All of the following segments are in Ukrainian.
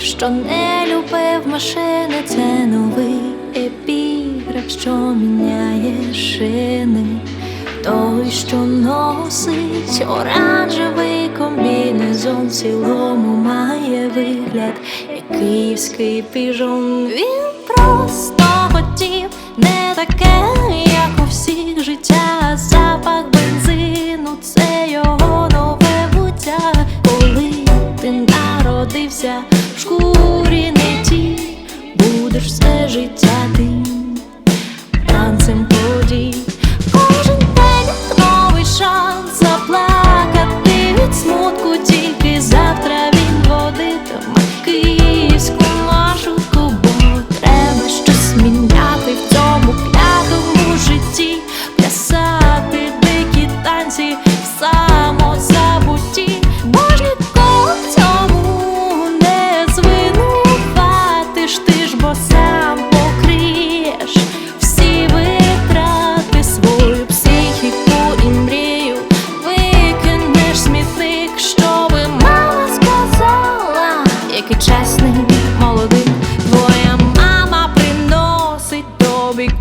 що не любив машини, це новий епіграф, що міняє шини. Той, що носить оранжевий комбінезон, в цілому має вигляд, як київський піжон. Він просто хотів не таке, як у всіх життя, запах бензину, це його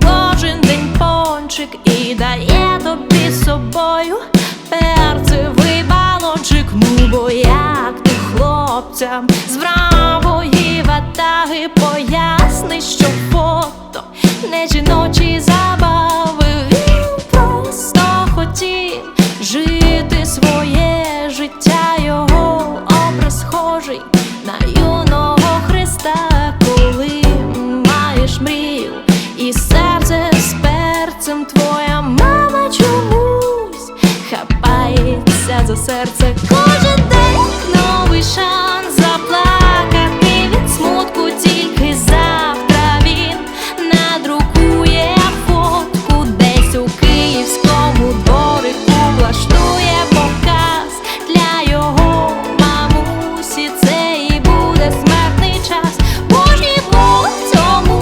кожен день пончик і дає тобі з собою перцевий балончик. Ну бо як ти хлопцям з бравої ватаги поясни, що фото не жіночі забави. Він просто хотів жити своє життя, його образ схожий на юного Христа, коли маєш мрію серце. Кожен день новий шанс заплакати. Від смутку, тільки завтра він надрукує фотку. Десь у київському дворику влаштує показ. Для його мамусі. Це і буде смертний час. Бо ж в цьому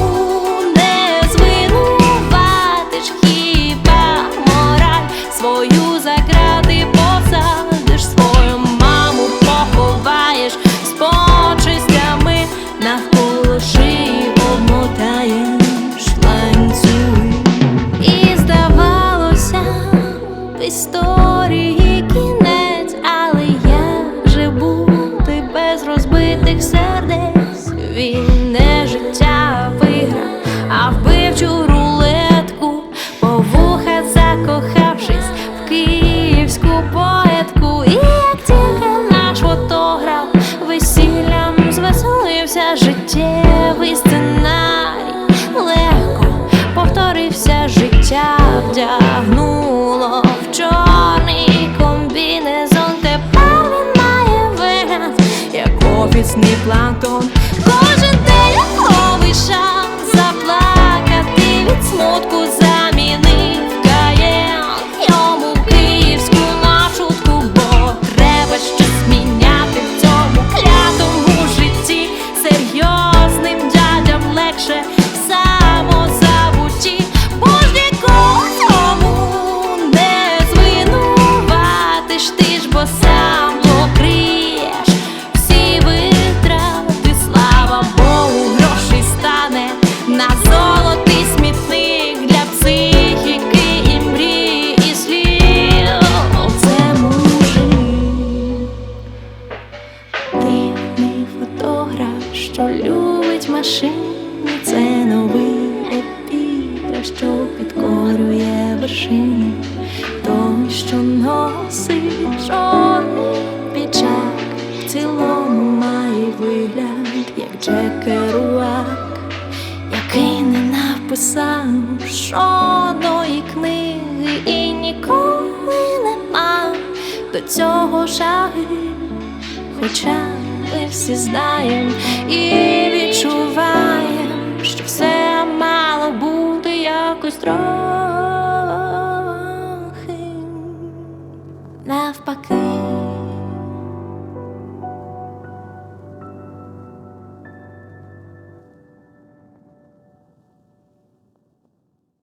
не звинуватиш, хіба мораль свою загради життєвий сценарій, легко повторився життя, вдягнуло в чорний комбінезон. Тепер він має вигляд, як офісний планктон. Любить це новий епіграф, що підкорює вершини. Той, що носить чорний піджак, в цілому має вигляд, як Джек Керуак, який не написав жодної книги і ніколи не мав до цього жаги. Хоча ми всі знаєм і відчуваєм, що все мало бути якось трохи